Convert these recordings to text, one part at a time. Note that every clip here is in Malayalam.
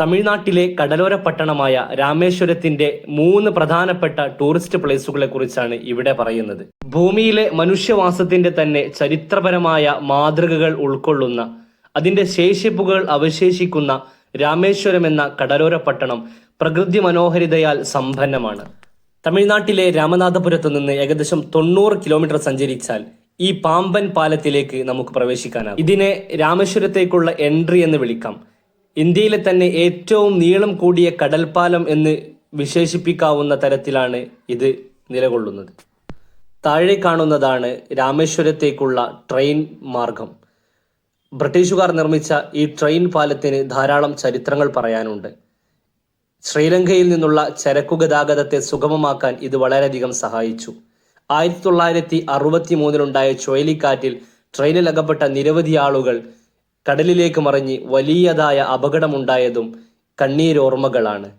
തമിഴ്നാട്ടിലെ കടലോര പട്ടണമായ രാമേശ്വരത്തിന്റെ മൂന്ന് പ്രധാനപ്പെട്ട ടൂറിസ്റ്റ് പ്ലേസുകളെ കുറിച്ചാണ് ഇവിടെ പറയുന്നത്. ഭൂമിയിലെ മനുഷ്യവാസത്തിന്റെ തന്നെ ചരിത്രപരമായ മാതൃകകൾ ഉൾക്കൊള്ളുന്ന അതിന്റെ ശേഷിപ്പുകൾ അവശേഷിക്കുന്ന രാമേശ്വരം എന്ന കടലോര പട്ടണം പ്രകൃതി മനോഹരിതയാൽ സമ്പന്നമാണ്. തമിഴ്നാട്ടിലെ രാമനാഥപുരത്ത് നിന്ന് ഏകദേശം തൊണ്ണൂറ് കിലോമീറ്റർ സഞ്ചരിച്ചാൽ ഈ പാമ്പൻ പാലത്തിലേക്ക് നമുക്ക് പ്രവേശിക്കാനാകും. ഇതിനെ രാമേശ്വരത്തേക്കുള്ള എൻട്രി എന്ന് വിളിക്കാം. ഇന്ത്യയിലെ തന്നെ ഏറ്റവും നീളം കൂടിയ കടൽപ്പാലം എന്ന് വിശേഷിപ്പിക്കാവുന്ന തരത്തിലാണ് ഇത് നിലകൊള്ളുന്നത്. താഴെ കാണുന്നതാണ് രാമേശ്വരത്തേക്കുള്ള ട്രെയിൻ മാർഗം. ബ്രിട്ടീഷുകാർ നിർമ്മിച്ച ഈ ട്രെയിൻ പാലത്തിന് ധാരാളം ചരിത്രങ്ങൾ പറയാനുണ്ട്. ശ്രീലങ്കയിൽ നിന്നുള്ള ചരക്കു ഗതാഗതത്തെ സുഗമമാക്കാൻ ഇത് വളരെയധികം സഹായിച്ചു. ആയിരത്തി തൊള്ളായിരത്തി അറുപത്തി മൂന്നിലുണ്ടായ ചുഴലിക്കാറ്റിൽ ട്രെയിനിൽ അകപ്പെട്ട നിരവധി ആളുകൾ കടലിലേക്ക് മറിഞ്ഞ് വലിയതായ അപകടമുണ്ടായതും കണ്ണീരോർമ്മകളാണ്.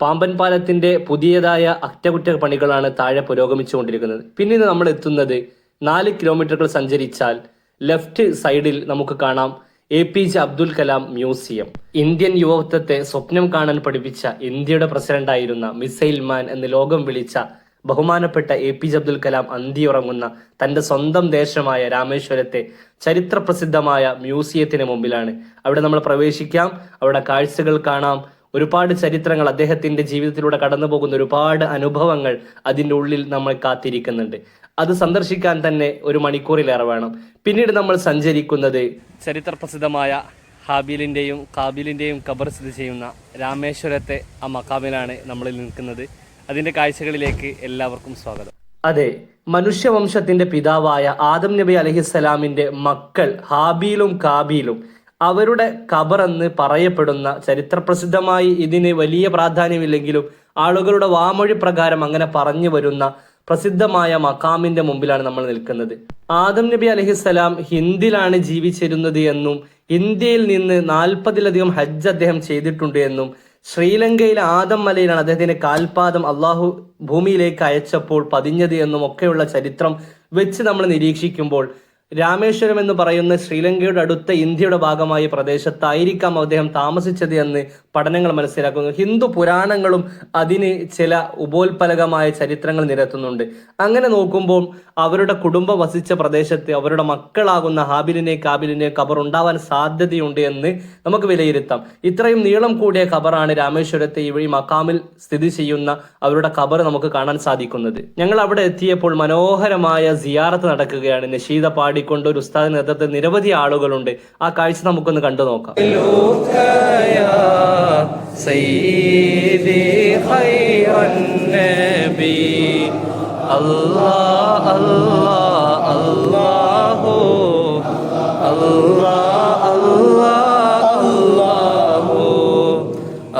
പാമ്പൻ പാലത്തിന്റെ പുതിയതായ അറ്റകുറ്റപ്പണികളാണ് താഴെ പുരോഗമിച്ചുകൊണ്ടിരിക്കുന്നത്. പിന്നീട് നമ്മൾ എത്തുന്നത് നാല് കിലോമീറ്ററുകൾ സഞ്ചരിച്ചാൽ ലെഫ്റ്റ് സൈഡിൽ നമുക്ക് കാണാം A P J Abdul Kalam museum. Indian യുവത്വത്തെ സ്വപ്നം കാണാൻ പഠിപ്പിച്ച ഇന്ത്യയുടെ പ്രസിഡന്റായിരുന്ന മിസൈൽ മാൻ എന്ന് ലോകം വിളിച്ച ബഹുമാനപ്പെട്ട A P J Abdul Kalam അന്തിയുറങ്ങുന്ന തന്റെ സ്വന്തം ദേശമായ രാമേശ്വരത്തെ ചരിത്ര പ്രസിദ്ധമായ മ്യൂസിയത്തിന് മുമ്പിലാണ്. അവിടെ നമ്മൾ പ്രവേശിക്കാം. അവിടെ കാഴ്ചകൾ കാണാം. ഒരുപാട് ചരിത്രങ്ങൾ അദ്ദേഹത്തിന്റെ ജീവിതത്തിലൂടെ കടന്നു പോകുന്ന ഒരുപാട് അനുഭവങ്ങൾ അതിന്റെ ഉള്ളിൽ നമ്മൾ കാത്തിരിക്കുന്നുണ്ട്. അത് സന്ദർശിക്കാൻ തന്നെ ഒരു മണിക്കൂറിലേറെ വേണം. പിന്നീട് നമ്മൾ സഞ്ചരിക്കുന്നത് ചരിത്ര പ്രസിദ്ധമായ ഹാബീലിന്റെയും കാബീലിന്റെയും കബർ സ്ഥിതി ചെയ്യുന്ന രാമേശ്വരത്തെ ആ മക്കാമിലാണ് നമ്മൾ നിൽക്കുന്നത്. അതിന്റെ കാഴ്ചകളിലേക്ക് എല്ലാവർക്കും സ്വാഗതം. അതെ മനുഷ്യവംശത്തിന്റെ പിതാവായ ആദം നബി അലഹിസ്സലാമിന്റെ മക്കൾ ഹാബീലും കാബീലും അവരുടെ ഖബർ എന്ന് പറയപ്പെടുന്ന ചരിത്രപ്രസിദ്ധമായി ഇതിന് വലിയ പ്രാധാന്യമില്ലെങ്കിലും ആളുകളുടെ വാമൊഴി പ്രകാരം അങ്ങനെ പറഞ്ഞു വരുന്ന പ്രസിദ്ധമായ മക്കാമിന്റെ മുമ്പിലാണ് നമ്മൾ നിൽക്കുന്നത്. ആദം നബി അലഹിസ്സലാം ഹിന്ദിലാണ് ജീവിച്ചിരുന്നത് എന്നും ഇന്ത്യയിൽ നിന്ന് നാൽപ്പതിലധികം ഹജ്ജ് അദ്ദേഹം ചെയ്തിട്ടുണ്ട് എന്നും ശ്രീലങ്കയിലെ ആദം മലയിലാണ് അദ്ദേഹത്തിന്റെ കാൽപാദം അള്ളാഹു ഭൂമിയിലേക്ക് അയച്ചപ്പോൾ പതിഞ്ഞത് എന്നും ഒക്കെയുള്ള ചരിത്രം വെച്ച് നമ്മൾ നിരീക്ഷിക്കുമ്പോൾ രാമേശ്വരം എന്ന് പറയുന്ന ശ്രീലങ്കയുടെ അടുത്ത ഇന്ത്യയുടെ ഭാഗമായ പ്രദേശത്തായിരിക്കാം അദ്ദേഹം താമസിച്ചത് എന്ന് പഠനങ്ങൾ മനസ്സിലാക്കുന്നു. ഹിന്ദു പുരാണങ്ങളും അതിന് ചില ഉപോത്പലകമായ ചരിത്രങ്ങൾ നിരത്തുന്നുണ്ട്. അങ്ങനെ നോക്കുമ്പോൾ അവരുടെ കുടുംബം വസിച്ച പ്രദേശത്ത് അവരുടെ മക്കളാകുന്ന ഹാബിലിനെ കാബിലിനെ ഖബർ ഉണ്ടാവാൻ സാധ്യതയുണ്ട് എന്ന് നമുക്ക് വിലയിരുത്താം. ഇത്രയും നീളം കൂടിയ ഖബറാണ് രാമേശ്വരത്തെ ഈ മക്കാമിൽ സ്ഥിതി ചെയ്യുന്ന അവരുടെ ഖബർ നമുക്ക് കാണാൻ സാധിക്കുന്നത്. ഞങ്ങൾ അവിടെ എത്തിയപ്പോൾ മനോഹരമായ സിയാറത്ത് നടക്കുകയാണ്. നഷീദ പാടിക്കൊണ്ട് ഒരു ഉസ്താദ് നേതൃത്വത്തിൽ നിരവധി ആളുകളുണ്ട്. ആ കാഴ്ച നമുക്കൊന്ന് കണ്ടു നോക്കാം. അല്ലാഹ് അല്ലാഹ് അല്ലാഹു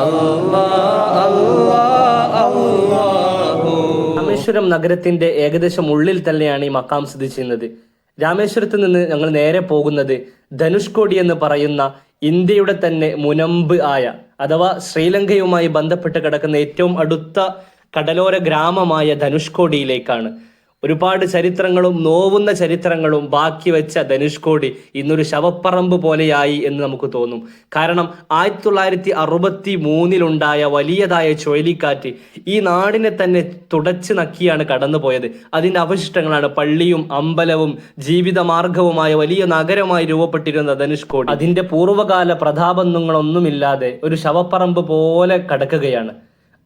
അല്ലാഹ് അല്ലാഹ് അല്ലാഹു. രാമേശ്വരം നഗരത്തിന്റെ ഏകദേശം ഉള്ളിൽ തന്നെയാണ് ഈ മക്കാം സ്ഥിതി ചെയ്യുന്നത്. രാമേശ്വരത്ത് നിന്ന് ഞങ്ങൾ നേരെ പോകുന്നത് ധനുഷ്കോടി എന്ന് പറയുന്ന ഇന്ത്യയുടെ തന്നെ മുനമ്പ് ആയ അഥവാ ശ്രീലങ്കയുമായി ബന്ധപ്പെട്ട് കിടക്കുന്ന ഏറ്റവും അടുത്ത കടലോര ഗ്രാമമായ ധനുഷ്കോടിയിലേക്കാണ്. ഒരുപാട് ചരിത്രങ്ങളും നോവുന്ന ചരിത്രങ്ങളും ബാക്കി വെച്ച ധനുഷ്കോടി ഇന്നൊരു ശവപ്പറമ്പ് പോലെയായി എന്ന് നമുക്ക് തോന്നും. കാരണം ആയിരത്തി തൊള്ളായിരത്തി അറുപത്തി മൂന്നിലുണ്ടായ വലിയതായ ചുഴലിക്കാറ്റ് ഈ നാടിനെ തന്നെ തുടച്ചു നക്കിയാണ് കടന്നുപോയത്. അതിന്റെ അവശിഷ്ടങ്ങളാണ് പള്ളിയും അമ്പലവും ജീവിതമാർഗവുമായ വലിയ നഗരമായി രൂപപ്പെട്ടിരുന്ന ധനുഷ്കോടി. അതിന്റെ പൂർവകാല പ്രതാപന്ധങ്ങളൊന്നുമില്ലാതെ ഒരു ശവപ്പറമ്പ് പോലെ കടക്കുകയാണ്.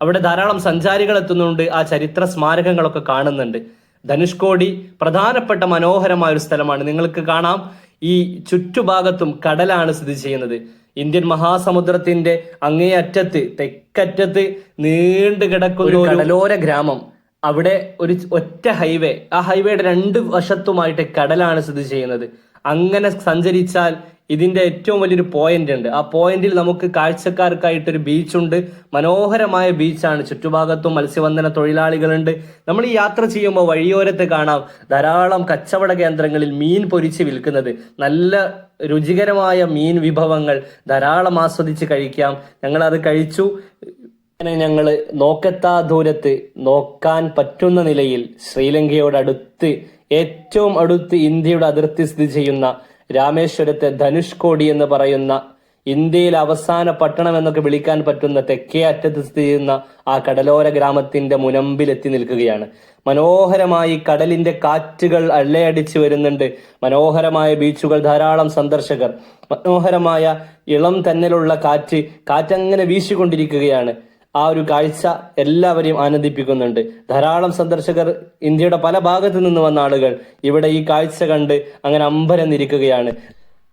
അവിടെ ധാരാളം സഞ്ചാരികൾ എത്തുന്നുണ്ട് ആ ചരിത്ര സ്മാരകങ്ങളൊക്കെ കാണുന്നുണ്ട്. ധനുഷ്കോടി പ്രധാനപ്പെട്ട മനോഹരമായ ഒരു സ്ഥലമാണ്. നിങ്ങൾക്ക് കാണാം. ഈ ചുറ്റുഭാഗത്തും കടലാണ് സ്ഥിതി ചെയ്യുന്നത്. ഇന്ത്യൻ മഹാസമുദ്രത്തിന്റെ അങ്ങേയറ്റത്ത് തെക്കറ്റത്ത് നീണ്ടു കിടക്കുന്ന ഒരു കടലോര ഗ്രാമം. അവിടെ ഒരു ഒറ്റ ഹൈവേ. ആ ഹൈവേയുടെ രണ്ട് വശത്തുമായിട്ട് കടലാണ് സ്ഥിതി ചെയ്യുന്നത്. അങ്ങനെ സഞ്ചരിച്ചാൽ ഇതിന്റെ ഏറ്റവും വലിയൊരു പോയിന്റ് ഉണ്ട്. ആ പോയിന്റിൽ നമുക്ക് കാഴ്ചക്കാർക്കായിട്ടൊരു ബീച്ചുണ്ട് മനോഹരമായ ബീച്ചാണ് ചുറ്റുഭാഗത്തും മത്സ്യബന്ധന തൊഴിലാളികളുണ്ട്. നമ്മൾ ഈ യാത്ര ചെയ്യുമ്പോൾ വഴിയോരത്ത് കാണാം ധാരാളം കച്ചവട കേന്ദ്രങ്ങളിൽ മീൻ പൊരിച്ച് വിൽക്കുന്നത്. നല്ല രുചികരമായ മീൻ വിഭവങ്ങൾ ധാരാളം ആസ്വദിച്ച് കഴിക്കാം. ഞങ്ങൾ അത് കഴിച്ചു. അങ്ങനെ ഞങ്ങൾ നോക്കത്താ ദൂരത്ത് നോക്കാൻ പറ്റുന്ന നിലയിൽ ശ്രീലങ്കയോട് അടുത്ത് ഏറ്റവും അടുത്ത് ഇന്ത്യയുടെ അതിർത്തി സ്ഥിതി ചെയ്യുന്ന രാമേശ്വരത്തെ ധനുഷ്കോടി എന്ന് പറയുന്ന ഇന്ത്യയിലെ അവസാന പട്ടണം എന്നൊക്കെ വിളിക്കാൻ പറ്റുന്ന തെക്കേ അറ്റത്ത് സ്ഥിതി ചെയ്യുന്ന ആ കടലോര ഗ്രാമത്തിന്റെ മുനമ്പിലെത്തി നിൽക്കുകയാണ്. മനോഹരമായി കടലിന്റെ കാറ്റുകൾ അള്ളയടിച്ചു വരുന്നുണ്ട്. മനോഹരമായ ബീച്ചുകൾ ധാരാളം സന്ദർശകർ. മനോഹരമായ ഇളം തന്നലുള്ള കാറ്റ് കാറ്റങ്ങനെ വീശിക്കൊണ്ടിരിക്കുകയാണ്. ആ ഒരു കാഴ്ച എല്ലാവരെയും ആനന്ദിപ്പിക്കുന്നുണ്ട്. ധാരാളം സന്ദർശകർ ഇന്ത്യയുടെ പല ഭാഗത്തു നിന്ന് വന്ന ആളുകൾ ഇവിടെ ഈ കാഴ്ച കണ്ട് അങ്ങനെ അമ്പരന്നിരിക്കുകയാണ്.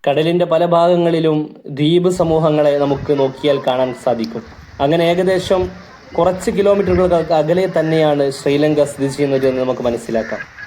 കടലിന്റെ പല ഭാഗങ്ങളിലും ദ്വീപ് സമൂഹങ്ങളെ നമുക്ക് നോക്കിയാൽ കാണാൻ സാധിക്കും. അങ്ങനെ ഏകദേശം കുറച്ച് കിലോമീറ്ററുകൾക്ക് അകലെ തന്നെയാണ് ശ്രീലങ്ക സ്ഥിതി ചെയ്യുന്നത് എന്ന് നമുക്ക് മനസ്സിലാക്കാം.